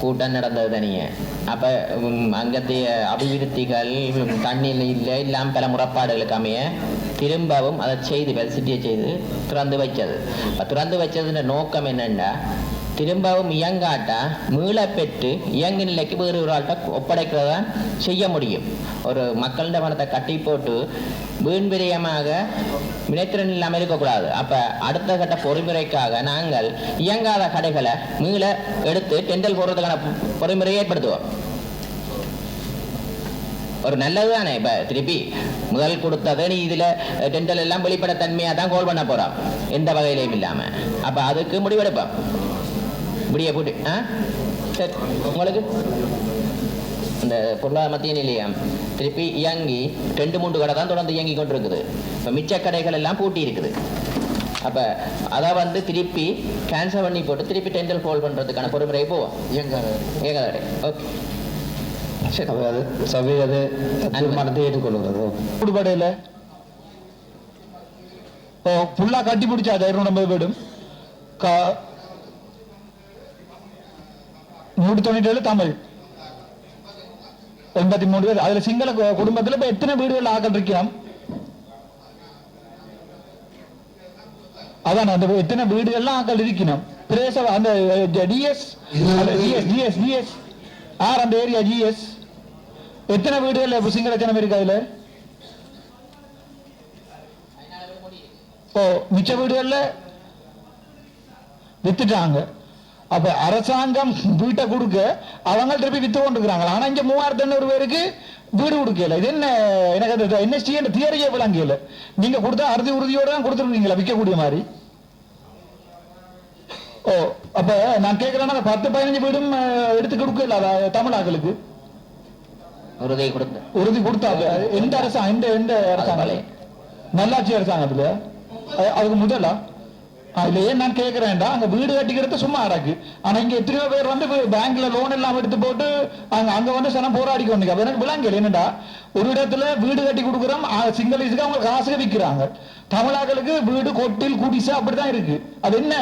கூட்டம் நடந்தது தனியே. அப்போ அங்கத்தைய அபிவிருத்திகள் தண்ணீர் இல்லை இல்லாமல் பல முறைப்பாடுகளுக்கு அமைய திரும்பவும் அதை செய்து சிட்டியை செய்து திறந்து வைச்சது இப்போ திறந்து வச்சதுன்ற நோக்கம் என்னென்னா திரும்பவும் இயங்காட்டா மீள பெற்று இயங்கு நிலைக்கு வேறு ஒரு ஆள்கிட்ட ஒப்படைக்கிறதா செய்ய முடியும். ஒரு மக்களிட பணத்தை கட்டி போட்டு வீண் விரயமாக வினைத்திறன் இல்லாமல் இருக்கக்கூடாது அப்போ அடுத்த கட்ட பொறிமுறைக்காக நாங்கள் இயங்காத கடைகளை மீள எடுத்து டெண்டல் போடுறதுக்கான பொறிமுறையை ஏற்படுத்துவோம். ஒரு நல்லது தானே? இப்போ திருப்பி முதல் கொடுத்தது நீ இதில் டெண்டல் எல்லாம் வெளிப்படத்தன்மையாக தான் கோல் பண்ண போகிறோம் எந்த வகையிலையும் இல்லாமல் அப்போ அதுக்கு முடிவெடுப்போம். இப்படியே போட்டு ஆ? சரி உங்களுக்கு? இந்த பொருளாதார மத்திய நிலையம் திருப்பி இயங்கி ரெண்டு மூன்று கடை தான் தொடர்ந்து இயங்கி கொண்டிருக்குது. இப்போ மிச்ச கடைகள் எல்லாம் பூட்டி இருக்குது. அப்போ அதை வந்து திருப்பி கேன்சல் பண்ணி போட்டு திருப்பி டெண்டல் ஹோல்ட் பண்ணுறதுக்கான பொறுமுறை போவோம். இயங்காத. ஓகே சரி அது சபை அது தீர்மானத்தை ஏற்றுக்கொள்கிறது. ஓ ஃபுல்லாக கட்டி பிடிச்சா அது இருநூறு போயிடும் கா நூற்றி தொண்ணூற்றி ஏழு தமிழ். எண்பத்தி மூணு பேர். அதுல சிங்கள குடும்பத்தில் இப்போ எத்தனை வீடுகள் ஆக்கள் இருக்கிறோம் அதான் அந்த எத்தனை வீடுகள்லாம் ஆக்கள் இருக்கணும் பிரேச அந்த DS? DS DS DS R அந்த ஏரியா ஜிஎஸ். எத்தனை வீடுகள் இப்போ சிங்கள ஜனம் இருக்கு அதுல ஓ மிச்ச வீடுகளில் வித்துட்டாங்க. அப்ப அரசாங்கம் வீட்டை கொடுக்க அவங்க திருப்பி வித்து கொண்டிருக்கிறாங்க ஆனா இங்க மூவாயிரத்தி எண்ணூறு பேருக்கு வீடு கொடுக்கல. இது என்ன எனக்கு அது என்எஸ்டி தியரியே விளங்கல. நீங்க கொடுத்தா அறுதி உறுதியோட தான் கொடுத்துருந்தீங்களா விற்கக்கூடிய மாதிரி? ஓ அப்ப நான் கேட்கிறேன்னா அந்த பத்து பதினஞ்சு வீடும் எடுத்து கொடுக்கல தமிழாக்களுக்கு? உறுதி கொடுத்து உறுதி கொடுத்தாங்க எந்த அரசாங்கம் எந்த எந்த அரசாங்கம்? நல்லாட்சி அரசாங்கத்துல? அது- அதுக்கு முதலா? ஆ, ஏன் நான் கேட்கிறேன்டா அங்க வீடு கட்டிக்கிறது சும்மா அடக்கு ஆனா இங்க எத்தனையோ பேர் வந்து பேங்க்ல லோன் எல்லாம் எடுத்து போட்டு அங்க அங்க வந்து சனம் போராடி கொண்டு அப்ப எனக்கு விளங்கல் என்னடா? ஒரு இடத்துல வீடு கட்டி கொடுக்குறோம் சிங்களீஸுக்கு அவங்க காசுக்கு விற்கிறாங்க. தமிழாக்களுக்கு வீடு கொட்டில் குடிசை அப்படிதான் இருக்கு. அது என்ன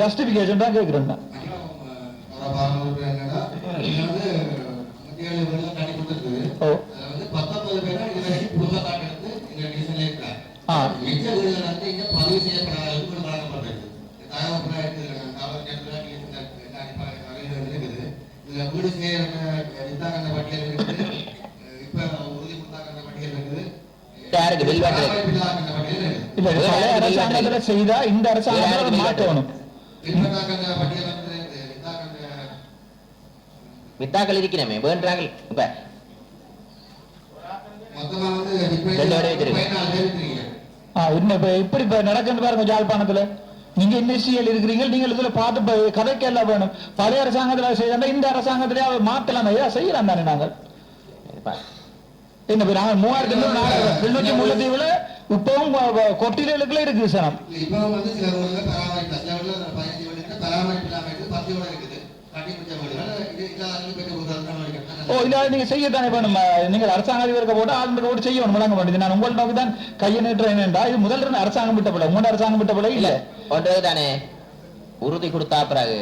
ஜஸ்டிபிகேஷன் தான் கேட்கிறேன் ஓ. ஆ. செய்யப்படாத செய்ய வித்தாங்க அந்த பட்டியல் இருக்குது. இப்ப உறுதி பட்டியல் இருக்குது. யாருக்கு? பில் பட்டியல் செய்தா இந்த மாற்றணும். வித்தாக்கள் இருக்கிறமே வேண்டாங்கள். இப்ப எப்படி நடக்குன்னு பாருங்க ஜாழ்ப்பாணத்துல. நீங்க இண்டஸ்ட்ரியல் இருக்கிறீங்க? நீங்கள் இதுல பார்த்து கதைக்கு எல்லாம் வேணும். பழைய அரசாங்கத்துல செய்யறாங்க இந்த அரசாங்கத்திலே அதை மாத்தலாம் ஐயா செய்யலாம் தானே நாங்கள்? என்ன இப்ப மூவாயிரத்தி எண்ணூறு முல்லைத்தீவுல இப்பவும் கொ- கொட்டிலுக்குள்ள இருக்குது சனம். பராமரிப்பு சில ஊர்ல அந்த பதினஞ்சு வீடுக்கு பராமரிப்பு இல்லாம இருக்குது. இல்லாத ஓ நீங்க செய்யத்தானே இப்ப நம்ம நீங்கள் அரசாங்க அதிபருக்கு போட்டு ஆளுநருக்கு போட்டு செய்யணும் வழங்க வேண்டியது. நான் உங்கள் நோக்கி தான் கையை நீட்டுறேன் என்றா இது முதல்ல இருந்து அரசாங்கம் விட்ட பிள்ளை. அரசாங்கம் விட்டப்பட இல்ல. ஒன்றது தானே உறுதி கொடுத்தா பிறகு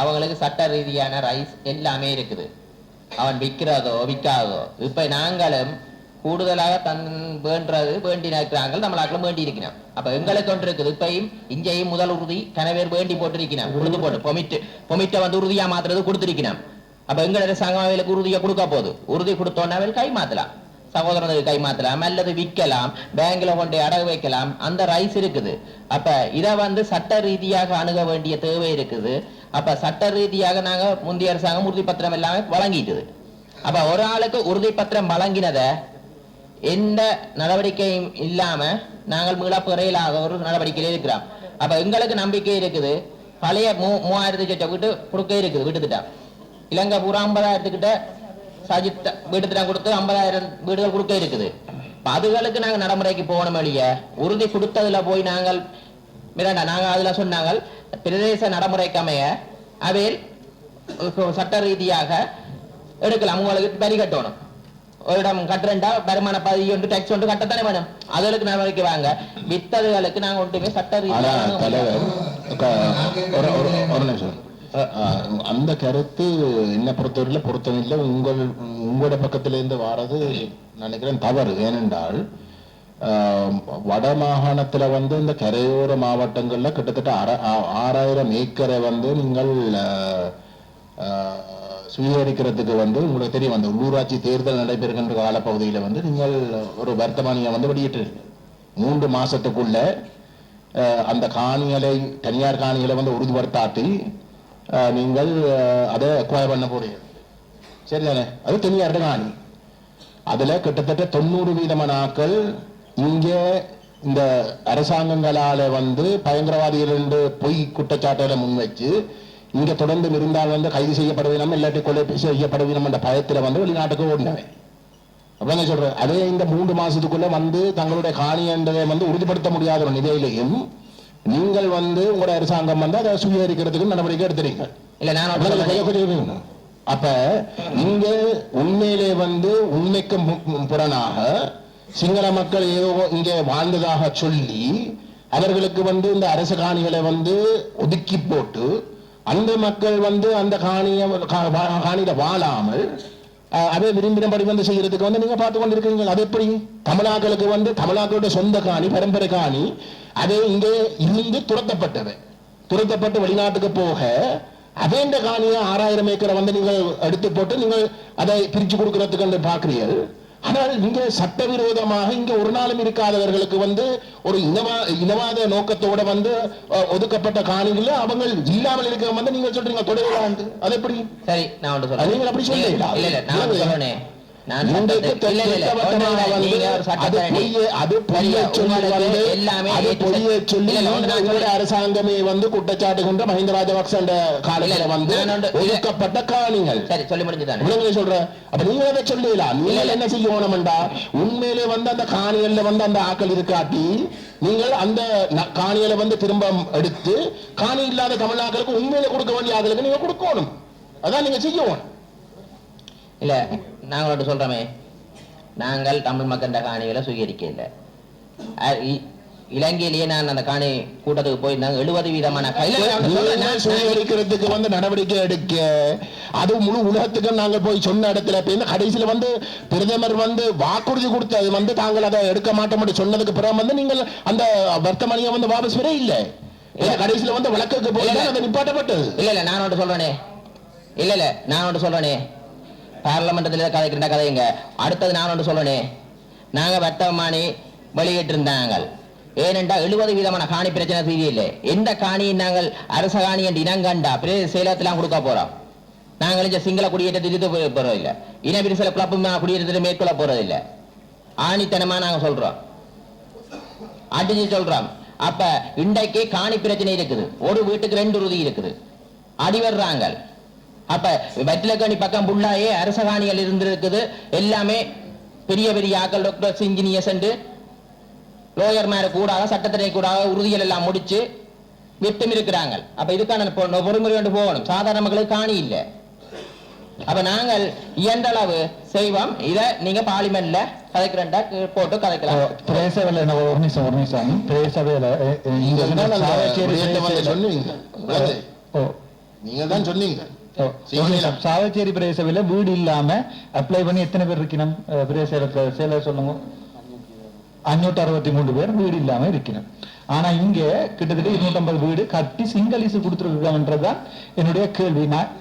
அவங்களுக்கு சட்ட ரீதியான ரைஸ் எல்லாமே இருக்குது. அவன் விற்கிறதோ விற்காதோ. இப்ப நாங்களும் கூடுதலாக தன் வேண்டது வேண்டி நிற்கிறாங்க நம்மளாக்களும் வேண்டி இருக்கிறோம். அப்ப எங்களுக்கு ஒன்று இருக்குது. இப்பையும் இங்கேயும் முதல் உறுதி கனவேர் வேண்டி போட்டிருக்கிறோம் உறுதி போட்டு பொமிட்டு பொமிட்டை வந்து உறுதியா மாத்துறது கொடுத்திருக்கிறோம் அப்ப எங்க அரசாங்கம் அவைகளுக்கு உறுதியை கொடுக்க போகுது. உறுதி கொடுத்தோன்னா அவைகள் கை மாத்தலாம். சகோதரனுக்கு கை மாத்தலாம். அல்லது விற்கலாம். பேங்க்ல கொண்டு அடகு வைக்கலாம். அந்த ரைஸ் இருக்குது. அப்ப இத வந்து சட்ட ரீதியாக அணுக வேண்டிய தேவை இருக்குது. அப்ப சட்ட ரீதியாக நாங்க முந்தைய அரசாங்கம் உறுதி பத்திரம் எல்லாமே வழங்கிட்டுது. அப்ப ஒரு ஆளுக்கு உறுதி பத்திரம் வழங்கினத எந்த நடவடிக்கையும் இல்லாம நாங்கள் மீளப்பெறையிலாக ஒரு நடவடிக்கையில் இருக்கிறோம். அப்ப எங்களுக்கு நம்பிக்கை இருக்குது. பழைய மூ மூவாயிரத்தி சொச்ச வீட்டு கொடுக்க இருக்குது. வீட்டு திட்டம் இலங்கை பூரா ஐம்பதாயிரத்துக்கிட்ட சஜித் வீட்டு திட்டம் கொடுத்து ஐம்பதாயிரம் வீடுகள் கொடுக்க இருக்குது. அதுகளுக்கு நாங்க நடைமுறைக்கு போகணும் வெளிய உறுதி கொடுத்ததுல போய் நாங்கள் மிரண்டா நாங்க அதுல சொன்னாங்க பிரதேச நடைமுறைக்கு அமைய அவையில் சட்ட ரீதியாக எடுக்கலாம் உங்களுக்கு வரி கட்டணும். ஒரு இடம் கட்டுறா வருமான பதிவு ஒன்று டேக்ஸ் ஒன்று கட்டத்தானே வேணும். அதுகளுக்கு நடவடிக்கை வாங்க. வித்ததுகளுக்கு நாங்க ஒன்றுமே சட்ட ரீதியாக ஒரு நிமிஷம். அந்த கருத்து என்ன பொறுத்தவரையில பொருத்தமில்லை. உங்கள் உங்களோட பக்கத்திலிருந்து வாரது நினைக்கிறேன் தவறு. ஏனென்றால் வட மாகாணத்தில் வந்து இந்த கரையோர மாவட்டங்களில் கிட்டத்தட்ட அற- ஆ- ஆறாயிரம் ஏக்கரை வந்து நீங்கள் அஹ், வந்து உங்களுக்கு தெரியும். அந்த உள்ளூராட்சி தேர்தல் நடைபெறுகின்ற காலப்பகுதியில் வந்து நீங்கள் ஒரு வர்த்தமானியை வந்து வெளியிட்டு மூன்று மாதத்துக்குள்ள அந்த காணிகளை தனியார் காணிகளை வந்து உறுதிப்படுத்தாட்டி நீங்கள் அதை அக்வயர் பண்ண போறீங்க. சரிதானே? அது தனியார் காணி அதில் கிட்டத்தட்ட தொண்ணூறு வீதமான ஆட்கள் இங்கே இந்த அரசாங்கங்களால் வந்து பயங்கரவாதிகள் என்று பொய் குற்றச்சாட்டுகளை முன்வச்சு இங்கே தொடர்ந்து இருந்தால் வந்து கைது செய்யப்படுவீனம் இல்லாட்டி கொலை செய்யப்படுவீனம் என்ற பயத்தில் வந்து வெளிநாட்டுக்கு ஓடினவன் அப்படிங்க சொல்றேன் அதே இந்த மூன்று மாசத்துக்குள்ள வந்து தங்களுடைய காணி என்றதை வந்து உறுதிப்படுத்த முடியாத ஒரு நிலையிலையும் நீங்கள் வந்து உங்களோட அரசாங்கம் வந்து அதை சுவீகரிக்கிறதுக்கு நடவடிக்கை எடுத்துறீங்க இல்ல நான். அப்ப இங்க உண்மையிலே வந்து உண்மைக்கு புறனாக சிங்கள மக்கள் ஏதோ இங்க வாழ்ந்ததாக சொல்லி அவர்களுக்கு வந்து இந்த அரசு காணிகளை வந்து ஒதுக்கி போட்டு அந்த மக்கள் வந்து அந்த காணிய காணியில வாழாமல் அதை விரும்பினபடி வந்து செய்யறதுக்கு வந்து நீங்க பார்த்து கொண்டிருக்கீங்க அது எப்படி? தமிழாக்களுக்கு வந்து தமிழாக்களுடைய சொந்த காணி பரம்பரை காணி அது இங்கே இருந்து துரத்தப்பட்டது. துரத்தப்பட்டு வெளிநாட்டுக்கு போக அதேண்ட காணியை ஆறாயிரம் ஏக்கரை வந்து நீங்கள் எடுத்து போட்டு நீங்கள் அதை பிரிச்சு கொடுக்கறதுக்கு பாக்குறீர்கள் ஆனால் இங்க சட்டவிரோதமாக இங்க ஒரு நாளும் இருக்காதவர்களுக்கு வந்து ஒரு இனவா இனவாத நோக்கத்தோட வந்து ஒதுக்கப்பட்ட காணிகள் அவங்க இல்லாமல் இருக்க வந்து நீங்க சொல்றீங்க தொடரலாண்டு அது எப்படி? சரி நான் அப்படி சொல்றேன் நீங்க சரியா, சொல்லி அரசாங்கமே வந்து குற்றச்சாட்டு கொண்ட மஹிந்த ராஜபக்சண்ட காலத்துல வந்து. ஒதுக்கப்பட்ட காணிகள். சொல்றேன் அப்ப நீங்க அதை சொல்லலாம் நீங்க என்ன செய்யணும்டா உண்மையிலே வந்து அந்த காணிகள்ல வந்து அந்த ஆக்கள் இருக்காட்டி நீங்கள் அந்த காணிகளை வந்து திரும்ப எடுத்து காணி இல்லாத தமிழ்நாக்களுக்கு உண்மையிலே கொடுக்க வேண்டிய ஆக்களுக்கு நீங்க கொடுக்கணும். அதான் நீங்க செய்யணும் இல்ல. நாங்கள் ஒன்று சொல்றோமே. நாங்கள் தமிழ் மக்கள் காணிகளை இ- இலங்கையிலேயே நான் அந்த காணி கூட்டத்துக்கு போயிருந்தாங்க எழுபது வீதமான சுயரிக்கிறதுக்கு வந்து நடவடிக்கை எடுக்க. அது முழு உலகத்துக்கு நாங்க போய் சொன்ன இடத்துல போய் கடைசியில வந்து பிரதமர் வந்து வாக்குறுதி கொடுத்தது வந்து தாங்கள் அதை எடுக்க மாட்டோம் சொன்னதுக்கு பிறகு வந்து நீங்கள் அந்த வர்த்தமானியை வந்து வாபஸ் பெற இல்ல. கடைசியில வந்து வழக்குக்கு போய். அது நிப்பாட்டப்பட்டது. இல்ல இல்ல. நான் ஒன்று சொல்றேனே. இல்ல இல்ல. நான் ஒன்று சொல்றேனே. பார்லமெண்டத்தில் கிட்ட கதைங்க. அடுத்தது நான் ஒன்று சொல்றேனே நாங்க வர்த்தமானி வெளியிட்டிருந்தாங்க ஏனென்றால் எழுபது விதமான காணி பிரச்சனை தெரியல எந்த காணியை நாங்கள் அரச காணி என்று இனங்கண்டா. பிரதேச செயலகத்தெல்லாம் கொடுக்க போறோம். நாங்கள் இந்த சிங்கள குடியேற்றத்தை திருத்த போற- போறது இல்ல இன விரிசல குழப்பம் குடியேற்றத்தை மேற்கொள்ள போறது இல்ல ஆணித்தனமா நாங்க சொல்றோம். அடிச்சு சொல்றோம். அப்ப இன்றைக்கு காணி பிரச்சனை இருக்குது. ஒரு வீட்டுக்கு ரெண்டு உறுதி இருக்குது. அடி வர்றாங்க அப்ப வெற்றிலக்கணி பக்கம் புள்ளாயே அரச காணிகள் இருந்திருக்குது. எல்லாமே பெரிய பெரிய ஆக்கள் டாக்டர் இன்ஜினியர்ஸ் என்று லோயர் மேல கூடாக சட்டத்தினை கூடாக உறுதிகள் எல்லாம் முடிச்சு விட்டும் இருக்கிறாங்க அப்ப இதுக்கான பொறுமுறை கொண்டு போகணும். சாதாரண மக்களுக்கு காணி இல்லை. அப்ப நாங்கள் இயன்ற அளவு செய்வோம். இத நீங்க பார்லிமெண்ட்ல கதைக்கிறண்டா போட்டு கதைக்கலாம். பிரேசவேல என்ன ஒரு நிமிஷம் ஒரு நிமிஷம். பிரேசவேல நீங்க தான் சொன்னீங்க ஓ நீங்க தான் சொன்னீங்க ஓ, ஒரு நிமிஷம். சாவச்சேரி பிரதேசவில வீடு இல்லாம அப்ளை பண்ணி எத்தனை பேர் இருக்கணும்? பிரதேச சேல சொல்லுங்க. அஞ்சூற்றி அறுபத்தி மூன்று பேர் வீடு இல்லாம இருக்கணும். ஆனா இங்க கிட்டத்தட்ட இருநூற்றம்பது வீடு கட்டி சிங்களீஸ் கொடுத்துருக்காங்கன்றதுதான் என்னுடைய கேள்வி. நான்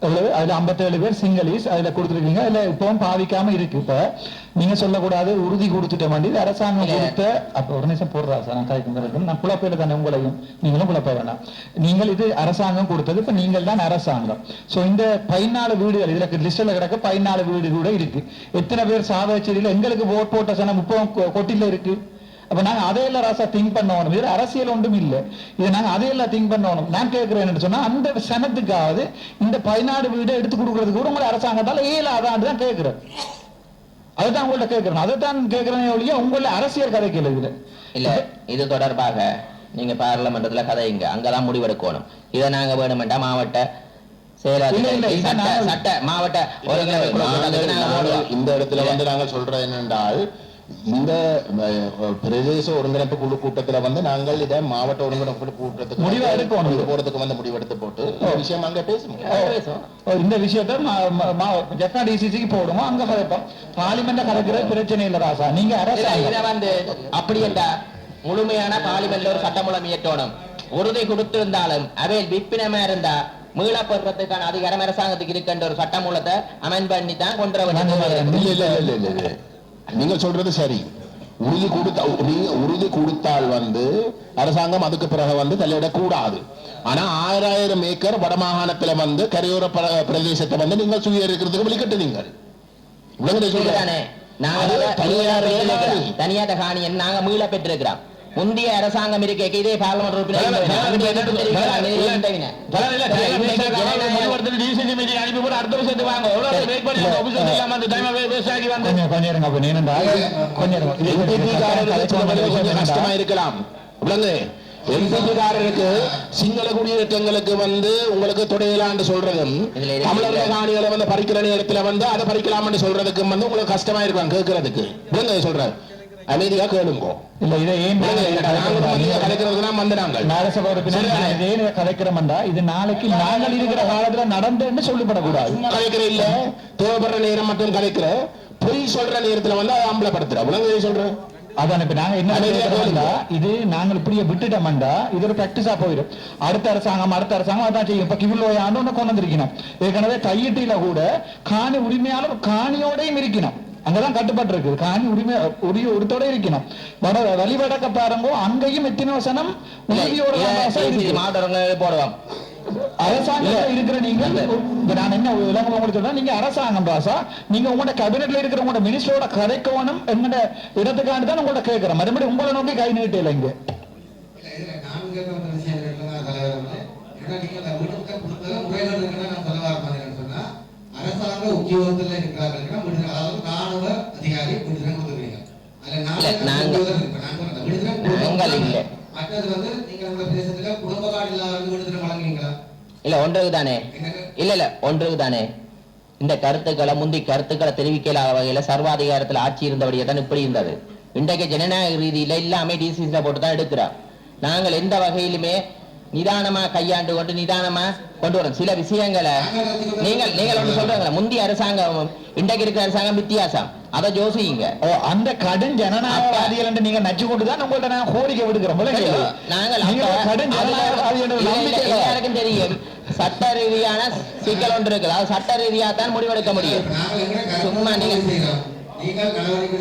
அதுல 57 பேர் சிங்களீஸ் அதுல கொடுத்துருக்கீங்க. அதுல இப்பவும் பாவிக்காம இருக்கு. இப்ப நீங்க சொல்லக்கூடாது உறுதி கொடுத்துட்ட வேண்டி அரசாங்கம். கொடுத்த அப்ப ஒரு நிமிஷம் போடுறா சார் நான் காய்க்கும் பிறகு நான் குழப்பையில தானே உங்களையும் நீங்களும் குழப்ப வேணாம். நீங்கள் இது அரசாங்கம் கொடுத்தது இப்ப நீங்கள் தான் அரசாங்கம். சோ இந்த பதினாலு வீடுகள் இதுல லிஸ்ட்ல கிடக்க பதினாலு வீடு கூட இருக்கு. எத்தனை பேர் சாவச்சேரியில எங்களுக்கு ஓட் போட்ட சனம் கொ- கொட்டில இருக்கு. அப்ப நாங்க அதையெல்லாம் ராசா திங்க் பண்ணணும். இது அரசியல் ஒன்றும் இல்ல. இது நாங்க அதையெல்லாம் திங்க் பண்ணணும். நான் கேட்கிறேன் சொன்னா அந்த சனத்துக்காவது இந்த பதினாறு வீடு எடுத்து கொடுக்கறதுக்கு கூட உங்களை அரசாங்கத்தால ஏழாதான்னு தான் கேட்கிறேன். அதுதான் உங்கள்ட்ட கேட்கிறேன். அதைத்தான் கேட்கிறேன் ஒழிய உங்கள அரசியல் கதைக்கல இதுல. இல்ல இது தொடர்பாக நீங்க பார்லமெண்டத்துல கதைங்க. அங்கதான் முடிவெடுக்கணும். இதை நாங்க வேணுமெண்டா மாவட்ட சட்ட நாங்க- மாவட்ட நாங்க. இந்த இடத்துல வந்து நாங்கள் சொல்றது என்னென்றால் இந்த பிரதேச ஒருங்கிணைப்பு குழு கூட்டத்துல வந்து நாங்கள் இதை மாவட்ட ஒருங்கிணைப்பு கூட்டத்துக்கு முடிவா எடுக்கணும். போறதுக்கு வந்து முடிவெடுத்து போட்டு இந்த விஷயம் அங்க பேசணும் ஓ, இந்த விஷயத்த ஜெஃப்னா டிசிசிக்கு போடுவோம் அங்க கதைப்போம் பார்லிமெண்ட்ல கதைக்கிற பிரச்சனை இல்ல ராசா. நீங்க இத வந்து அப்படி என்றா முழுமையான பார்லிமெண்ட்ல ஒரு சட்டமூலம் இயற்றணும். உறுதி கொடுத்திருந்தாலும் அவையில் விப்பினமா இருந்தா மீளப்படுறதுக்கான அதிகாரம் அரசாங்கத்துக்கு இருக்கின்ற ஒரு சட்டமூலத்தை அமெண்ட் பண்ணி தான் கொண்டு வர நீங்க சொல்றது சரி. உறுதி கொடுத்த நீங்க உறுதி கொடுத்தால் வந்து அரசாங்கம் அதுக்கு பிறகு வந்து தலையிடக் கூடாது ஆனா ஆயிரம் ஏக்கர் வடமாகாணத்துல வந்து கரையோர பிர- பிரதேசத்தை வந்து நீங்கள் சுய இருக்கிறதுக்கு வெளிக்கட்டு நீங்கள் நாங்க தனியார். தனியார் காணியை நாங்க மீள பெற்றிருக்கிறோம். முந்தைய அரசாங்கம் இருக்க இதே பார்லமெண்ட் கஷ்டமா இருக்கலாம். விளங்கு NPP காரருக்கு சிங்கள குடியேற்றங்களுக்கு வந்து உங்களுக்கு தொடையலான்னு சொல்றதும். தமிழர்கள் காணிகளை வந்து பறிக்கிற நேரத்துல வந்து அதை பறிக்கலாம்னு சொல்றதுக்கும் வந்து உங்களுக்கு கஷ்டமா இருக்கலாம் கேட்கறதுக்கு சொல்றேன் அமைதியா கேளுங்க. இல்ல இதை ஏன் விளங்கு, நாங்க வந்து நீங்க கலைக்கிறதுக்கு தான் வந்து நாங்கள் நகரசபை உறுப்பினர்? இதே நாளைக்கு நாங்கள் இருக்கிற காலத்துல நடந்துன்னு சொல்லப்படக்கூடாது கலைக்கிற இல்ல. தேவைப்படுற நேரம் மட்டும் கலைக்கிற. பொய் சொல்ற நேரத்துல வந்து அதை அம்பலப்படுத்துற. விளங்க சொல்றேன் அதான் இப்ப நாங்க என்ன இது நாங்கள் இப்படியே விட்டுட்டோம்டா இது ஒரு பிராக்டிஸா போயிடும். அடுத்த அரசாங்கம் அடுத்த அரசாங்கம் அதான் செய்யும். இப்ப கிவில் ஆண்டு ஒண்ணு கொண்டு வந்திருக்கணும். ஏற்கனவே கையீட்டில கூட காணி உரிமையாளர் காணியோடையும் இருக்கணும். அங்கதான் கட்டுப்பாடு இருக்குது காணி உரிமை உரிய உரித்தோட இருக்கணும். வட வழிவடக்க பாருங்க அங்கேயும் எத்தனை வசனம் உதவியோட ஒருங்கிணைப்பு போடுவோம் அரசாங்கத்துல இருக்கிற நீங்க. இப்ப நான் என்ன விளங்க உங்களுக்கு சொல்றேன் நீங்க அரசாங்கம் ராசா நீங்க உங்களோட கேபினெட்ல இருக்கிற உங்களோட மினிஸ்டரோட கதைக்கவனும் என்னோட இடத்துக்காண்டி தான் உங்கள்ட்ட கேட்கிறேன். மறுபடியும் உங்களை நோக்கி கை நீட்டல இங்க. இல்ல, இதுல நான் இல்ல ஒன்றுக்கு தானே இல்ல. இல்ல ஒன்றுக்கு தானே இந்த கருத்துக்களை முந்தி கருத்துக்களை தெரிவிக்கலாத வகையில சர்வாதிகாரத்துல ஆட்சி இருந்தபடியே தான் இப்படி இருந்தது. இன்றைக்கு ஜனநாயக ரீதியில எல்லாமே டிசிஸ்ல போட்டு தான் எடுக்கிறோம். நாங்கள் எந்த வகையிலுமே நிதானமா கையாண்டு கொண்டு நிதானமா கொண்டு வரோம். சில விஷயங்களை நீங்கள் நீங்கள் ஒன்று சொல்றாங்களா? முந்தைய அரசாங்கம் இன்றைக்கு இருக்கிற அரசாங்கம் வித்தியாசம். அதை யோசிங்க ஓ, அந்த கடும் ஜனநாயகவாதிகள் என்று நீங்க நச்சு கொண்டு தான் உங்கள்ட்ட நான் கோரிக்கை விடுக்கிறோம்? நாங்கள் கடும் ஜனநாயகவாதி என்ற இல்ல, இல்ல, நம்பிக்கை இல்லை. எல்லாருக்கும் தெரியும். சட்ட ரீதியான சிக்கல் ஒன்று இருக்குது. அது சட்ட ரீதியா தான் முடிவெடுக்க முடியும். சும்மா நீங்க-. நீங்கள் நடவடிக்கை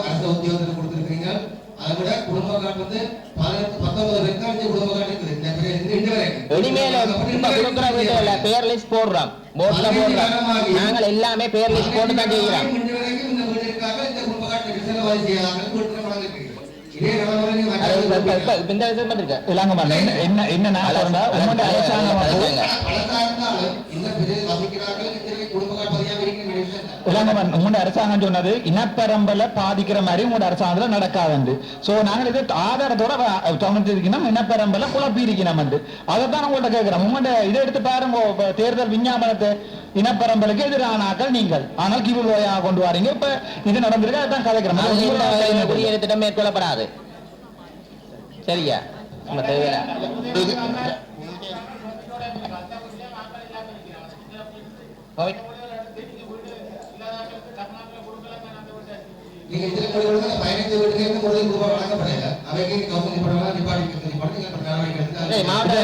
அரசு உத்தியோகத்தில் கொடுத்துருக்கீங்க அதை விட குடும்ப கார்டு வந்து பதினெட்டு பத்தொன்பது பேருக்கு தான் வந்து குடும்ப கார்டு இருக்குது. இந்த பேர். இனிமேல லிஸ்ட் போடுறோம். போர்ட்ல போடுறோம். நாங்கள் எல்லாமே பேர் லிஸ்ட் போட்டு தான் செய்கிறோம். இந்த விஷயம் என்ன என்ன அரசாங்கம் இந்த பெரிய வசிக்கிறார்கள் இந்த குடும்ப கார்டு பதியாக இருக்கிற விஷயம் இளங்கவன் உங்களோட அரசாங்கம் சொன்னது இனப்பெரம்பல பாதிக்கிற மாதிரி உங்களோட அரசாங்கத்துல நடக்காதுண்டு. சோ நாங்கள் இது ஆதாரத்தோட தமிழ் இருக்கணும் இனப்பெரம்பல குழப்பி இருக்கணும் அதைத்தான் உங்கள்ட்ட கேட்கிறோம் உங்களோட இதை எடுத்து பாருங்க தேர்தல் விஞ்ஞாபனத்தை. இனப்பெரம்பலுக்கு எதிரான ஆக்கள் நீங்கள். ஆனால் கிவில் லோயாக கொண்டு வாரீங்க. இப்ப இது நடந்திருக்கு அதான் கதைக்கிறோம் அது இந்த உங்களோட வகையில அரசாங்கம் குடியேற திட்டம் மேற்கொள்ளப்படாது. சரியா? நம்ம தேவையில்ல கோவிட் நீங்க இதுல கொடுக்கறது அந்த பதினைந்து வீட்டுக்கு முதல் ரூபாய் வழங்கப்படல அவைக்கு கவுன்சிலிங் பண்ணலாம் நிப்பாட்டி நிப்பாட்டி நடவடிக்கை எடுத்து மாவட்ட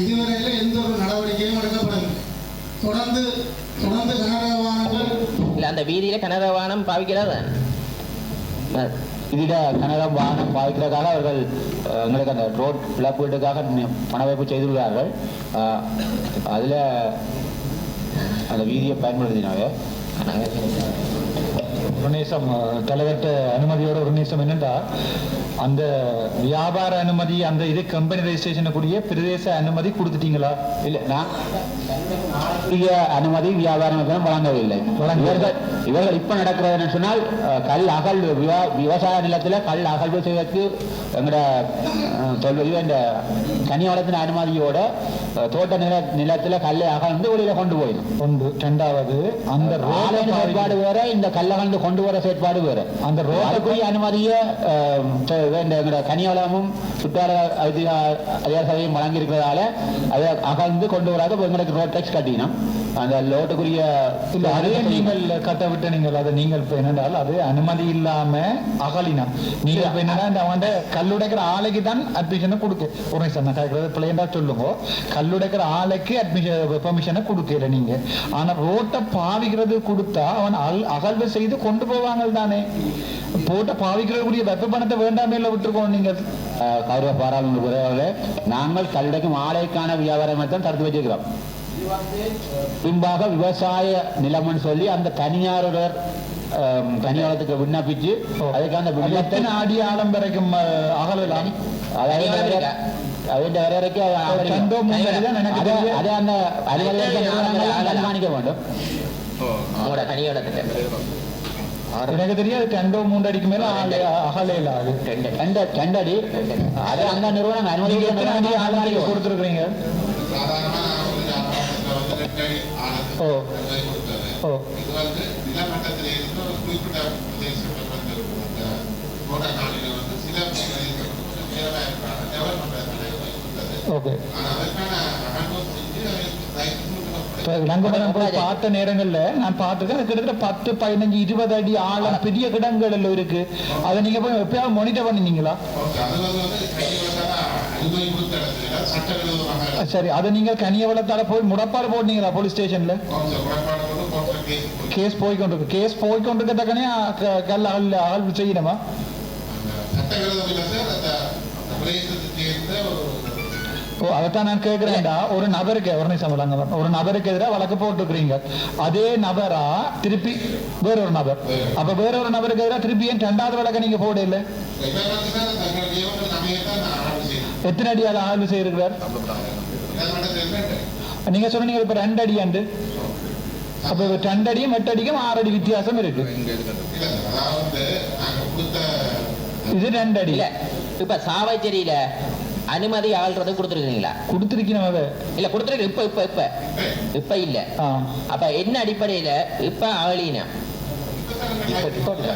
இதுவரையில் எந்த ஒரு நடவடிக்கையும் எடுக்கப்படவில்லை. தொடர்ந்து தொடர்ந்து வாகனங்கள் இல்ல அந்த வீதியில கனரா வாகனம் பாவிக்கிறது இதில் கனகம் வாகனம் பாதிக்கிறதுக்காக அவர்கள் எங்களுக்கு அந்த ரோட் இழப்பீட்டுக்காக பண வைப்பு செய்துள்ளார்கள். அதில் அந்த வீதியை பயன்படுத்தினாங்க. ஒரு நிமிஷம் தலைவர்கிட்ட அனுமதியோட ஒரு நிமிஷம் என்னென்றா அந்த வியாபார அனுமதி அந்த இது கம்பெனி ரெஜிஸ்ட்ரேஷனுக்குரிய பிரதேச அனுமதி கொடுத்துட்டீங்களா? இல்லை நான் உரிய அனுமதி வியாபாரம் வழங்கவில்லை. இவர்கள் இப்ப நடக்கிறது என்ன சொன்னால் கல் அகழ்வு விவ- விவசாய நிலத்துல கல் அகழ்வு செய்வதற்கு கனி வளத்தின் அனுமதியோட தோட்ட நில நிலத்துல கல்லை அகழ்ந்து வெளியில கொண்டு போயிடும். ஒன்று. ரெண்டாவது அந்த ஆலையின் செயற்பாடு வேற இந்த கல்லகழ்ந்து கொண்டு வர செயற்பாடு வேற. அந்த ரோட்டை அதுக்குரிய அனுமதியை இந்த எங்கட கனிவளமும் சுற்றால அதிகார அதிகார சபையும் வழங்கி இருக்கிறதால அதை அகழ்ந்து கொண்டு வராத. இப்ப எங்களுக்கு ரோட் டேக்ஸ் கட்டினோம் அந்த லோட்டுக்குரிய இல்ல அதே நீங்கள் கட்ட விட்டு நீங்கள் அதை நீங்கள் இப்ப என்னென்றால் அது அனுமதி இல்லாம அகலினம் நீங்க இப்ப என்னன்னா இந்த அவன் கல்லுடைக்கிற ஆலைக்கு தான் அட்மிஷனை கொடுக்க. ஒரு நிமிஷம் நான் கேட்கறது பிள்ளைண்டா சொல்லுங்க. கல்லுடைக்கிற ஆலைக்கு அட்மிஷன் பெர்மிஷனை கொடுக்கல நீங்க. ஆனா ரோட்டை பாவிக்கிறது கொடுத்தா அவன் அல் அகழ்வு செய்து கொண்டு போவாங்க தானே போட்ட பாவிக்கிறதுக்குரிய வெப்ப பணத்தை வேண்டாமே விட்டுருக்கோம் நீங்கள் அஹ், கௌரவ பாராளுமன்ற நாங்கள் கல்லுடைக்கும் ஆலைக்கான வியாபாரத்தை தான் தடுத்து வச்சிருக்கிறோம். பின்பாக விவசாய நிலம்னு சொல்லி அந்த தனியாருடர் தனியாரத்துக்கு விண்ணப்பிச்சு அதுக்கு அந்த அது விண்ணப்பத்தை எத்தனை அடி ஆழம் வரைக்கும் அஹ், அகலலாம் அதாவது தனியார் இருக்கா? അതിന്റെ വരവരയ്ക്ക് ரெண்டோ மூணு அடி தான் எனக்கு அது தெரியும். அது அந்த அலுவலக அது நிறுவனங்கள் அது கண்காணிக்க வேண்டும் உங்களோட கனியோட எனக்கு தெரியாது ரெண்டோ மூன்று அடிக்கு மேல ஆளே அகலையில அது ரெண்டு ரெண்டு அடி அது அந்த நிறுவனம் நீங்க அனுமதிக்கிற எத்தனை அடி நிறுவனம் ஆழம் கண்காணிக்க வேண்டும். கொடுத்துருக்கீங்க ஓ. ஓ. இது வந்து நிலமட்டத்திலே இருந்து ஒரு குறிப்பிட்ட பிரதேசங்கள் வந்து இருக்கும். அந்த கோடைக்காலில வந்து சில பிரதேசங்கள் வந்து கொஞ்சம் உயரமா இருக்கிறாங்க. டெவலப்மெண்ட் அதனால கொடுத்தது. ஓகே. ஆனா அதற்கான செஞ்சு போய் பார்த்த நேரங்கள்ல நான் பார்த்திருக்கேன். கிட்டத்தட்ட பத்து பதினஞ்சு இருபது அடி ஆழம் பெரிய கிடங்கள் எல்லாம் இருக்கு. அதை நீங்க போய் எப்பயாவது மானிட்டர் பண்ணினீங்களா? சரி அதை நீங்க கனியவளத்தால போய் முடப்பாடு போட்டீங்களா போலீஸ் ஸ்டேஷன்ல? கேஸ் போய் கேஸ் போய்கொண்டிருக்கு. கேஸ் போய்கொண்டிருக்கத்தக்கனே கல் அகல் அகழ்வு செய்யணுமா? ஓ அதைத்தான் நான் கேட்கிறேன்டா ஒரு நபருக்கு ஒரு நிமிஷம் விளங்க ஒரு நபருக்கு எதிராக வழக்கு போட்டுருக்கீங்க அதே நபரா திருப்பி வேற ஒரு நபர் அப்ப வேற ஒரு நபருக்கு எதிராக திருப்பி ஏன் ரெண்டாவது வழக்க நீங்க போட எத்தனை அடி ஆள் ஆய்வு செய்திருக்கிறார்? நீங்க சொன்னீங்க இப்ப ரெண்டு அடி அண்டு அப்ப இப்ப ரெண்டு அடியும் எட்டு அடிக்கும் ஆறு அடி வித்தியாசம் இருக்கு. இது ரெண்டு அடி. இப்ப சாவச்சேரியில அனுமதி ஆள்றது கொடுத்துருக்கீங்களா? கொடுத்திருக்கணும் அதை இல்ல கொடுத்துருக்கு இப்ப இப்ப இப்ப. இப்ப இல்ல. அப்ப என்ன அடிப்படையில இப்ப ஆளினா?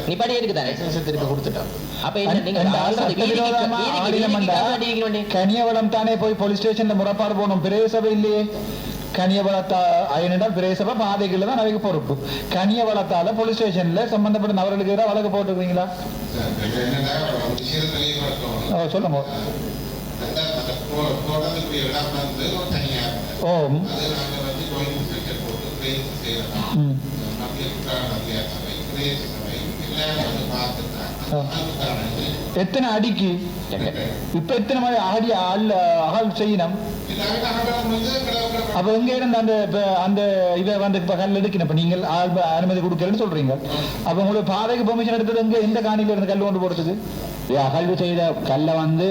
நிப்படி இருக்குதானே திருப்பி கொடுத்துட்டான் அப்ப என்ன நீங்க கனியவளம் தானே போய் போலீஸ் ஸ்டேஷன்ல முறைப்பாடு போகணும். பிரதேச சபை இல்லையே. கனியவளத்தா ஏனென்றால் பிரதேச சபை பாதைகள் தான் அவைக்கு பொறுப்பு. கனியவளத்தால போலீஸ் ஸ்டேஷன்ல சம்பந்தப்பட்ட நபர்களுக்கு எதிராக வழக்கு போட்டுருக்கீங்களா சொல்லுங்க. ஓ. எத்தனை அடிக்கு? இப்ப எத்தனை மாதிரி அடி ஆள் அகல் செய்யணும்? அப்ப எங்க இருந்து அந்த அந்த இதை வந்து இப்ப கல் எடுக்கணும்? இப்ப நீங்கள் அனுமதி கொடுக்கலன்னு சொல்றீங்க. அப்ப உங்களுக்கு பாதைக்கு பெர்மிஷன் எடுத்தது எங்க? எந்த காணியில இருந்து கல் கொண்டு இது அகழ்வு செய்த கல்லை வந்து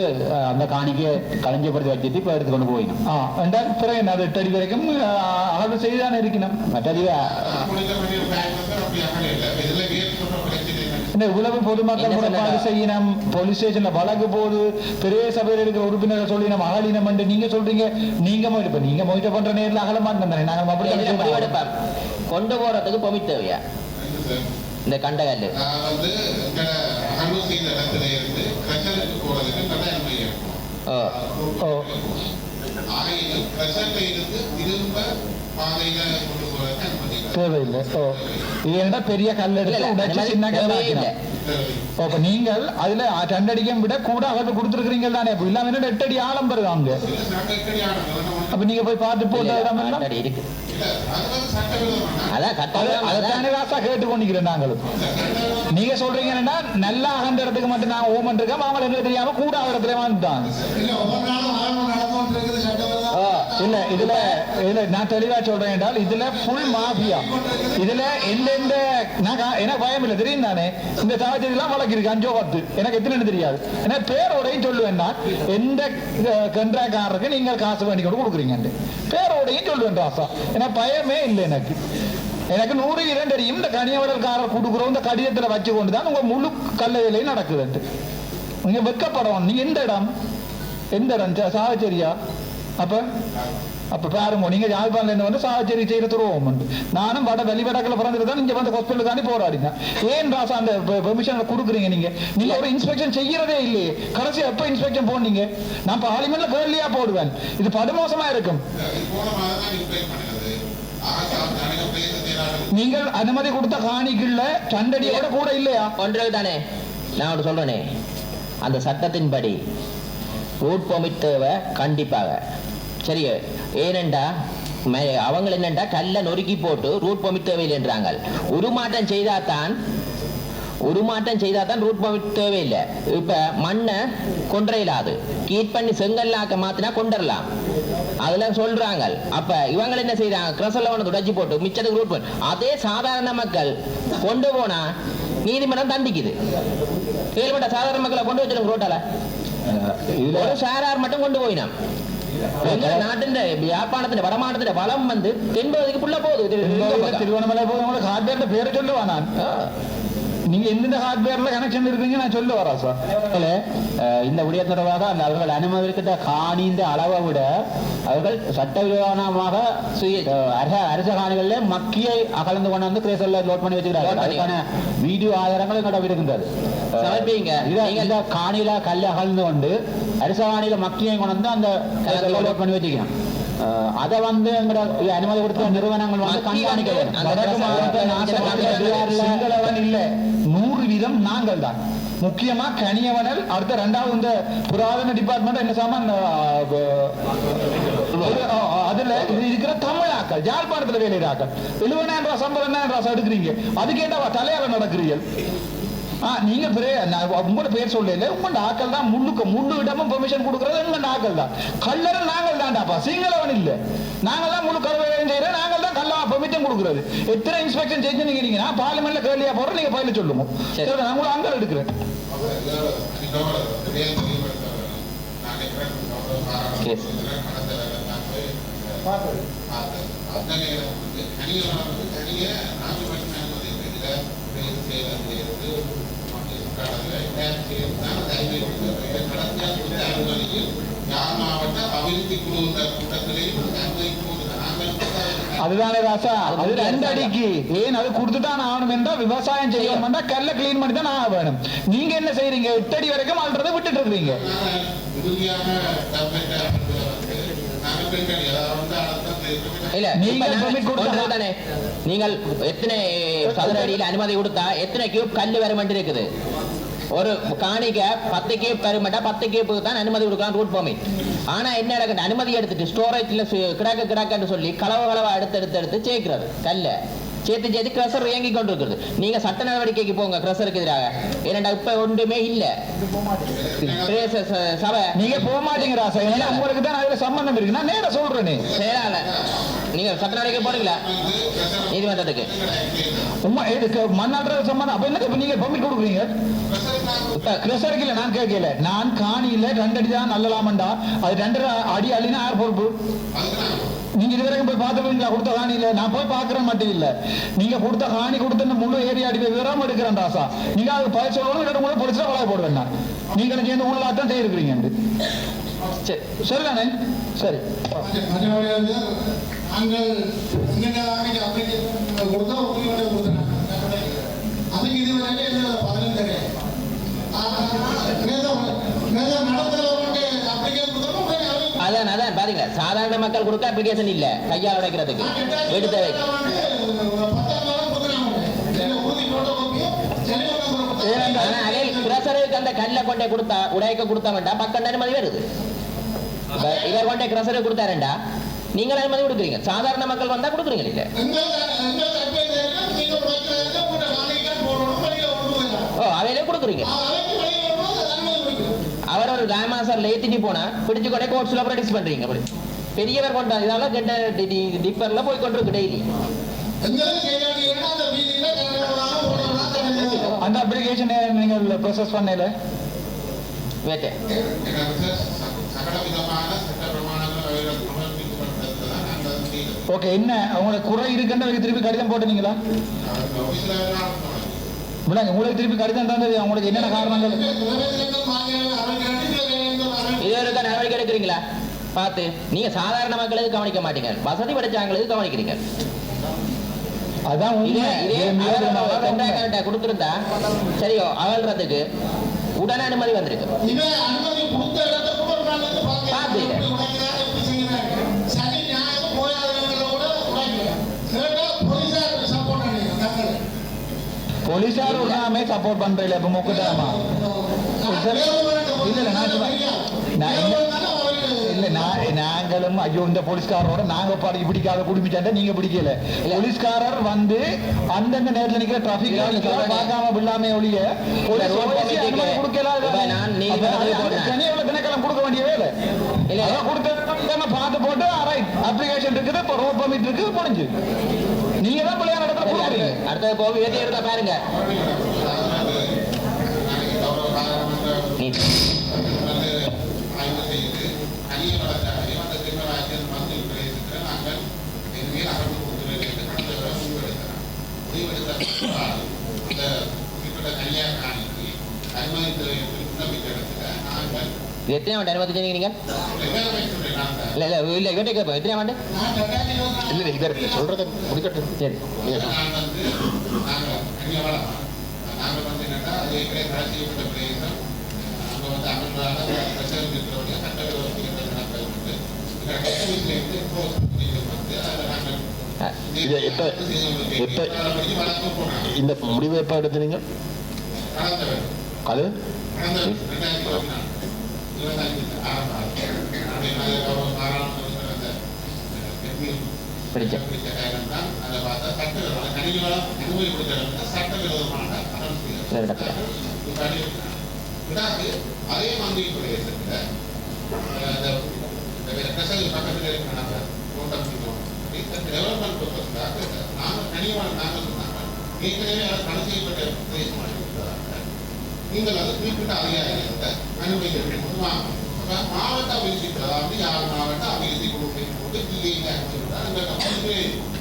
அந்த காணிக்கு களஞ்சப்படுத்தி வச்சுட்டு இப்ப எடுத்து கொண்டு போயிடும் ஆ ரெண்டாவது பிறகு என்ன? அது எட்டு அடி வரைக்கும் அகல் செய்துதான் இருக்கணும். மற்றது முடிந்த பண்ணி பேங்க் வந்து அப்படி அகலம் இல்லை இதுல வேறு சொல்ற பிரச்சனை என்னன்னு இந்த உளவு பொதுமக்கள் முறைப்பாடு சொல்லலாம்? செய்யணும் போலீஸ் ஸ்டேஷன்ல வழக்கு போகுது பெரிய சபையில் இருக்கிற உறுப்பினர்கள் சொல்லி நம்ம அகலினம் என்று நீங்க சொல்றீங்க நீங்க மொய் இப்ப நீங்க மொய்ட்ட பண்ற நேரில் தானே அப்படி என்ன தானே செய்யணும். முடிவெடுப்பார் கொண்டு போறதுக்கு பொமி தேவையா இந்த கண்டகல்லு வந்து இருந்து ஓ பிரச்சனை இருந்து திரும்ப பாதையில கொண்டு. தேவையில்லை. ஓ இது என்ன பெரிய கல் எடுத்து உடைச்சு சின்ன கல் தேவையே இல்ல. ஆக்கணும் ஓ, அப்ப நீங்கள் அதுல ரெண்டடிக்கும் விட கூட அகழ்வு கொடுத்துருக்கீங்க தானே? அப்ப இல்லாம என்ன எட்டு அடி ஆழம் பெறுது அங்க. அப்ப நீங்க போய் பார்த்து போட்ட இடம் எல்லாம் இருக்கு. நீங்க சொல்றீங்க என்னன்னா நல்லா அகன்ற இடத்துக்கு மட்டும் நாங்க ஓமன் இருக்கோம் அவங்க எங்களுக்கு தெரியாம கூட இடத்துல வந்துட்டாங்க இல்ல இதுல இதுல நான் தெளிவா சொல்றேன் என்றால் இதுல ஃபுல் மாஃபியா இதுல எந்தெந்த நான் கா- எனக்கு பயம் இல்லை தெரியும் தானே? இந்த சாவச்சேரி வழக்கு இருக்கு அஞ்சோ பத்து எனக்கு எத்தனை தெரியாது. ஏன்னா பேரோடையும் சொல்லுவேன் நான். எந்த கன்றாக்காரருக்கு நீங்கள் காசு பண்ணி கொண்டு கொடுக்குறீங்க பேரோடையும் சொல்லுவேன் ராசா. ஏன்னா பயமே இல்லை எனக்கு. எனக்கு நூறு வீதம் தெரியும் இந்த கனியவடல்காரர் கொடுக்குறோம் இந்த கடிதத்துல வச்சு கொண்டு தான் உங்க முழு கல்ல வேலையும் நடக்குதுன்ட்டு. நீங்க வெக்கப்படணும். நீங்க எந்த இடம்? எந்த இடம்? சாகச்சரியா அப்ப அப்ப பாருங்க நீங்க யாழ்ப்பாணம்ல வந்து சாவச்சேரி செய்கிற துருவம் உண்டு நானும் வட வெளிவடக்கில் பிறந்துட்டு தான் இங்கே வந்து ஹாஸ்பிட்டல் தாண்டி போராடிங்க. ஏன் ராசா அந்த பெர்மிஷனை கொடுக்குறீங்க நீங்க? நீங்க ஒரு இன்ஸ்பெக்ஷன் செய்யறதே இல்லையே. கடைசி எப்போ இன்ஸ்பெக்ஷன் போனீங்க? நான் பார்லிமெண்ட்ல கேள்வியா போடுவேன். இது படுமோசமாக இருக்கும். நீங்கள் அனுமதி கொடுத்த காணிக்குள்ள சண்டடியோட கூட இல்லையா? ஒன்றது தானே நான் ஒன்று சொல்றேனே. அந்த சட்டத்தின்படி ரூட் தேவை கண்டிப்பாக. சரி ஏனெண்டா ம- அவங்க என்னண்டா கல்லை நொறுக்கி போட்டு ரூட் பெர்மிட் தேவையில்லைன்றாங்க உருமாற்றம் செய்தாதான் உருமாற்றம் செய்தாதான் ரூட் பெர்மிட் தேவையில்லை இப்ப மண்ணை கொன்றையிலாது கீட் பண்ணி செங்கல்லாக்க மாத்தினா கொண்டுடலாம் அதில் சொல்றாங்க அப்ப இவங்க என்ன செய்யறாங்க கிரசல்ல ஒன்று உடைச்சி போட்டு மிச்சத்துக்கு ரூட் பண்ணி அதே சாதாரண மக்கள் கொண்டு போனா நீதிமன்றம் தண்டிக்குது. கேள்விப்பட்ட சாதாரண மக்களை கொண்டு வச்சிருங்க ரோட்டால. இதுல ஒரு சாரார் மட்டும் கொண்டு போயினான் எங்க நாட்டின் யாழ்ப்பாணத்தின் வடமாநிலத்தின் வளம் வந்து தென்பகுதிக்கு. புள்ள போகுது. திருவண்ணாமலை போய் உங்களுக்கு ஹார்ட்வேர்ல பேரை சொல்லுவா நான். நீங்க எந்தெந்த ஹார்ட்வேர்ல கனெக்ஷன் இருக்கீங்க நான் சொல்ல வரா சார் இந்த தொடர்பாக அந்த அவர்கள் அனுமதிக்கிட்ட காணிந்த அளவை விட அவர்கள் சட்டவிரோதமாக அரச காணிகளில் மக்கியை அகழ்ந்து கொண்டு வந்து கிரேசல்ல லோட் பண்ணி Load வச்சுக்கிறார்கள் பண்ணி. அதுக்கான வீடியோ ஆதாரங்கள் இருக்கின்றது இத- நீங்க- காணியில கல் அகழ்ந்து கொண்டு அரச காணியில மக்கியை கொண்டு வந்து அந்த பண்ணி வச்சுக்கிறோம் அஹ், அதை வந்து அனுமதி கொடுத்த நிறுவனங்கள் வந்து கண்காணிக்க இல்ல நூறு வீதம் நாங்கள் தான் முக்கியமா கனியவனல் அடுத்த ரெண்டாவது இந்த புராதன டிபார்ட்மெண்ட் என்ன சாமான் அதுல இது இருக்கிற தமிழாக்கள் யாழ்ப்பாணத்துல வேலையிடாக்கள் எழுபதாயிரம் ரூபாய் சம்பளம் ரூபாய் எடுக்கிறீங்க அதுக்கு ஏண்டா தலையால நடக்கிறீங்க ஆ, நீங்க உங்களோட பேர் சொல்லல உங்களோட ஆக்கள் தான் முள்ளுக்கு முள்ளு இடமும் பெர்மிஷன் கொடுக்கறது உங்களோட ஆக்கள் தான் கல்லரும் நாங்கள் தான்டாப்பா சிங்களவன் இல்ல நாங்கள் தான் முழு கருவேலையும் செய்யறோம் நாங்கள் தான் கல்லா பெர்மிஷன் கொடுக்கறது எத்தனை இன்ஸ்பெக்ஷன் செஞ்சு நீங்க நீங்க நான் பார்லிமெண்ட்ல கேள்வியா போறோம் நீங்க பயில சொல்லுங்க சரி. நான் உங்களை அங்கே எடுக்கிறேன் அதுதானே ராசா. அது ரெண்டு. அடிக்கு. ஏன் அது கொடுத்துதான் ஆகணும் என்றால் விவசாயம் செய்யணும்னா கல்ல கிளீன் பண்ணி தான் ஆக வேணும். நீங்க என்ன செய்றீங்க? எட்டு அடி வரைக்கும் ஆள்றதை விட்டுட்டு வந்து நாங்கள் எத்தனை சதுர அடியில் அனுமதி கொடுத்தா எத்தனை கியூப் கல் வர வேண்டி இருக்குது? ஒரு காணிக்க பத்து கியூப் பெருமட்டா பத்து கியூப்புக்கு தான் அனுமதி கொடுக்கலாம் ரூட் பெர்மிட் ஆனா என்ன நடக்குது? அனுமதி எடுத்துட்டு ஸ்டோரேஜ்ல கிடக்க கிடக்கன்னு சொல்லி களவு களவா எடுத்து எடுத்து எடுத்து சேர்க்கிறது கல்ல. சேர்த்து சேர்த்து கிரசர் இயங்கி கொண்டு இருக்குது நீங்க சட்ட நடவடிக்கைக்கு போங்க கிரசருக்கு எதிராக. ஏன்னா இப்ப ஒன்றுமே இல்ல. சபை. நீங்க போக மாட்டீங்க ராசா. ஏன்னா உங்களுக்கு தான் அதுல சம்பந்தம் இருக்கு. நான் நேரா சொல்றேனே. செயலாளர் நீங்க சட்ட நடவடிக்கை போறீங்களா நீதிமன்றத்துக்கு. உமா இதுக்கு மண்ணாடுற சம்பந்தம். அப்ப என்ன நீங்க பர்மிட் கொடுக்குறீங்க? கிரசருக்கு இல்ல நான் கேட்கல. நான் காணியில ரெண்டு அடி தான் நல்லலாமண்டா அது ரெண்டு அடி அள்ளினா யார் பொறுப்பு நீங்க இதுவரைக்கும் போய் பார்த்துருக்கீங்களா கொடுத்த காணியில நான் போய் பார்க்கறேன் மட்டும் இல்ல நீங்க கொடுத்த காணி கொடுத்த முழு ஏரியா அடி விவரம் எடுக்கிறேன் ராசா நீங்க அது பதில் சொல்லணும் முழு பொடிச்சா பொலிச்சா கொலை போடுவேன் நான் நீங்களும் சேர்ந்து உள்ள அட்டம் செய்யிருக்கிறீங்க சரி சரிதானே சரி மற்றபடி வந்து கொடுத்தா அதுக்கு இதுவரை எந்த பதிலும் கிடையாது நடத்துறவங்க அப்ளிகேஷன் கொடுத்தோம் அதான் அதான் பாருங்க சாதாரண மக்கள் கொடுக்க அப்ளிகேஷன் இல்ல. கையால் உடைக்கிறதுக்கு. வீட்டு தேவை. கிரசருக்கு அந்த கல்ல கொண்டே கொடுத்தா உடைக்க கொடுத்தா வேண்டாம் பக்கம் அனுமதி வருது. இவர் கொண்டே கிரசருக்கு கொடுத்தாருண்டா. நீங்கள் அனுமதி கொடுக்குறீங்க. சாதாரண மக்கள் வந்தா கொடுக்குறீங்க இல்ல. ஓ அவையிலே கொடுக்குறீங்க. அவர் ஒரு ராமாசர்ல ஏத்திட்டு போனா? பிடிச்சு கொண்டே கோர்ட்ஸ்ல ப்ராக்டிஸ் பண்றீங்க அப்படி. பெரியவர் கொண்டா இதெல்லாம் கெட்ட டிப்பர்ல போய் கொண்டிருக்கு டெய்லி அந்த அப்ளிகேஷன் நீங்கள் ப்ரோசஸ் பண்ணல வேட்டை. தான் ஓகே என்ன? உங்களுக்கு குறை இருக்குன்னு திருப்பி கடிதம் போட்டுனீங்களா? விடாங்க உங்களுக்கு திருப்பி கடிதம் தந்தது அவங்களுக்கு என்னென்ன காரணங்கள்? எடுக்கிறீங்களா பார்த்து நீங்க சாதாரண மக்களுக்கு கவனிக்க மாட்டீங்க. வசதி படைச்சவங்களுக்கு கவனிக்கிறீங்க. அதான் கொடுத்திருந்தா சரியோ அகழ்றதுக்கு உடனே அனுமதி வந்திருக்கு. சப்போர்ட் இப்ப முக்குதாமா இல்ல நான் நான் என்ன- இல்ல நான் நாங்களும் ஐயோ இந்த போலீஸ்காரரோட நாங்க பாடி பிடிக்காத குடும்பிச்சாண்ட நீங்க பிடிக்கல போலீஸ்காரர் வந்து அந்தந்த நேரத்துல நிக்கிற டிராபிக் பார்க்காம விடாம ஒழிய தினக்கெல்லாம் கொடுக்க வேண்டிய வேலை கொடுத்த பார்த்து போட்டு ரைட் அப்ளிகேஷன் இருக்குது இப்போ ரோட் பர்மிட் இருக்குது முடிஞ்சு நீங்க தான் பிள்ளையான இடத்துல கொடுக்குறீங்க அடுத்த கோவி வேட்டி இருந்தா பாருங்க நாளைக்கு கௌரவ பாராளுமன்ற நீ வந்து ஆய்வு செய்து அணியை வளர்த்தாங்க அந்த திருமணத்தில் மந்திரி பிரதேசத்தில் நாங்கள் என்மேல் அகழ்ந்து கொடுக்கிறது என்று கடந்த வருடம் முடிவெடுத்தோம் முடிவெடுத்த குறிப்பிட்ட தனியார் காணிக்கு அனுமதி விண்ணப்பித்த இடத்துல நாங்கள் எத்தனை ஆண்டு அனுமதிச்சீங்க நீங்க கேட்போம் எத்தனை ஆண்டு? இவர் முடிக்கட்டும் சரி நாங்கள் வந்து அது ஏற்கனவே பிரதேசம் அங்கே வந்து பிரச்சனை இருக்கிறவங்க வந்து வந்து நாங்கள் இது எப்ப- எப்ப- இந்த முடிவை எப்ப வருடம் அது கடந்த ரெண்டாயிரத்தி இருபத்தி நாலு இருபத்தஞ்சு ஆரம்ப நாங்கள் கௌரவ பாராளுமன்ற அந்த பெண்கள் பிடிச்சேன் பிடிச்ச காரணம் தான் அதை மந்திரி பிரதேசத்தில் இந்த டெவலப்மெண்ட் பர்பஸ்க்காக நாங்கள் கனிவான நாங்கள் சொன்னாங்க ஏற்கனவே அதை தடை செய்யப்பட்ட பிரதேசமாக இருக்கிறதாக நீங்கள் அது குறிப்பிட்ட அதிகாரிகளை அனுமதிகள் வாங்கணும் மாவட்ட அபிவிருத்தி அதாவது யார் மாவட்ட அபிவிருத்தி குழுவை போட்டு ஜிஏக்கு அனுமதி விட்டால் அந்த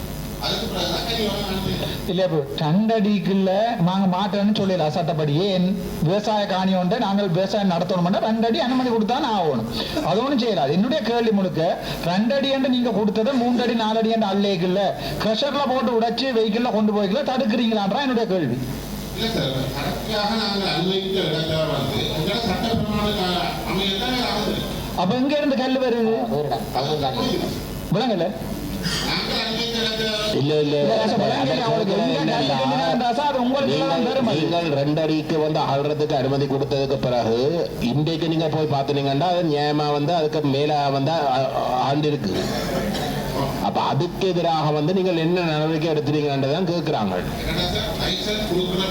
இல்ல இப்போ ரெண்டடிக்குள்ள நாங்க மாட்டோம்னு சொல்லல சட்டப்படி ஏன்? விவசாய காணி ஒன்றை நாங்கள் விவசாயம் நடத்தணும்னா ரெண்டடி அனுமதி கொடுத்தா நான் ஆகணும். அது ஒன்றும் செய்யலாது என்னுடைய கேள்வி முழுக்க. ரெண்டடி என்று நீங்க கொடுத்தது மூன்றடி நாலடி என்று அல்லேக்குல்ல. க்ரெஷர்ல போட்டு உடைச்சு வெஹிக்கிள்ல கொண்டு போய்க்கல தடுக்கிறீங்களான்றா என்னுடைய கேள்வி. இல்ல சார் கரெக்டாக நாங்கள் அனுமதித்த இடத்துல வந்து எங்களை சட்டப்பிரமாண அமையத்தான் ஆகுது அப்ப எங்க இருந்து கல் வருது? வேறு இடம் அதுவும் தானே. விளங்கல நாங்கள் அனுமதித்த இடத்துல இல்ல இல்ல. நீங்கள் பெருமை நீங்கள் ரெண்டு அடிக்கு வந்து அகழ்றதுக்கு அனுமதி கொடுத்ததுக்கு பிறகு இன்றைக்கு நீங்க போய் பார்த்துனீங்கன்னா அது நியாயமா வந்து அதுக்கு மேல வந்து ஆண்டு இருக்கு அப்ப அதுக்கு எதிராக வந்து நீங்கள் என்ன நடவடிக்கை எடுத்துறீங்கன்றதான் கேட்கிறாங்க லைசன்ஸ் கொடுக்குற